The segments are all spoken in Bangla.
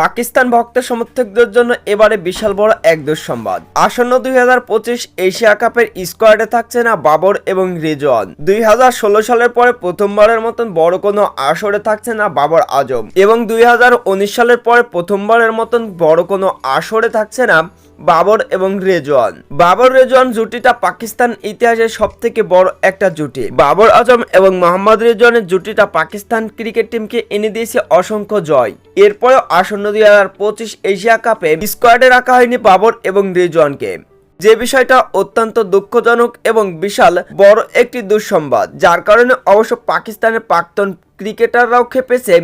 পাকিস্তান ভক্ত সমর্থকদের জন্য এবারে বিশাল বড় এক দুঃসংবাদ। আসন্ন দুই হাজার পঁচিশ এশিয়া কাপের স্কোয়াডে থাকছে না বাবর এবং রিজওয়ান। দুই হাজার ষোলো সালের পরে প্রথমবারের মতন বড় কোনো আসরে থাকছে না বাবর আজম। এবং দুই হাজার উনিশ সালের পরে প্রথমবারের মতন বড় কোনো আসরে থাকছে না বাবর এবং রেজওয়ান। বাবর রেজওয়ান জুটিটা পাকিস্তান ইতিহাসের সব থেকে বড় একটা জুটি। বাবর আজম এবং মোহাম্মদ রেজওয়ানের জুটিটা পাকিস্তান ক্রিকেট টিমকে এনে দিয়েছে অসংখ্য জয়। এরপরেও আসন্ন দুই হাজার পঁচিশ এশিয়া কাপে স্কোয়াডে রাখা হয়নি বাবর এবং রেজওয়ানকে। যে বিষয়টা অত্যন্ত দুঃখজনক এবং বিশাল, বড় একটি দুঃসংবাদ। যার কারণে অবশ্য পাকিস্তানের প্রাক্তন ক্রিকেটাররাও খেপেছে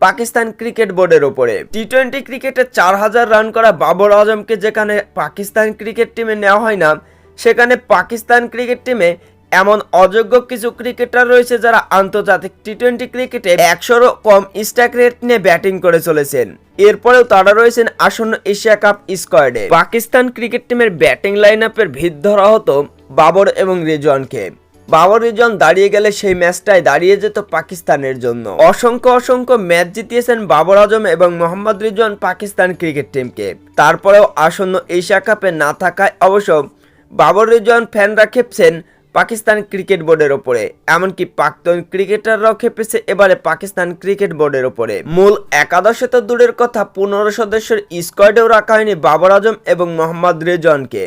পাকিস্তান ক্রিকেট বোর্ডের ওপরে। টি টোয়েন্টি ক্রিকেটে চার হাজার রান করা বাবর আজমকে যেখানে পাকিস্তান ক্রিকেট টিমে নেওয়া হয় না, সেখানে পাকিস্তান ক্রিকেট টিমে এমন অযোগ্য কিছু ক্রিকেটার রয়েছে যারা আন্তর্জাতিক টি টোয়েন্টি ক্রিকেটে একশোরও কম স্ট্রাইক রেট নিয়ে ব্যাটিং করে চলেছেন। এরপরেও তারা রয়েছেন আসন্ন এশিয়া কাপ স্কোয়াডে। পাকিস্তান ক্রিকেট টিমের ব্যাটিং লাইন আপের ভিত ধরা হতো বাবর এবং রেজওয়ানকে। বাবর রিজন দাঁড়িয়ে গেলে সেই ম্যাচটাই দাঁড়িয়ে যেত পাকিস্তানের জন্য। অসংখ্য অসংখ্য ম্যাচ জিতিয়েছেন বাবর আজম এবং মোহাম্মদ রিজন পাকিস্তান ক্রিকেট টিমকে। তারপরেও আসন্ন এশিয়া কাপে না থাকায় অবশ্য বাবর রিজন ফ্যানরা খেপছেন পাকিস্তান ক্রিকেট বোর্ডের ওপরে। এমনকি প্রাক্তন ক্রিকেটাররাও খেপেছে এবারে পাকিস্তান ক্রিকেট বোর্ডের ওপরে। মূল একাদশে তো দূরের কথা, পনেরো সদস্যের স্কোয়াডেও রাখা হয়নি বাবর আজম এবং মোহাম্মদ রেজনকে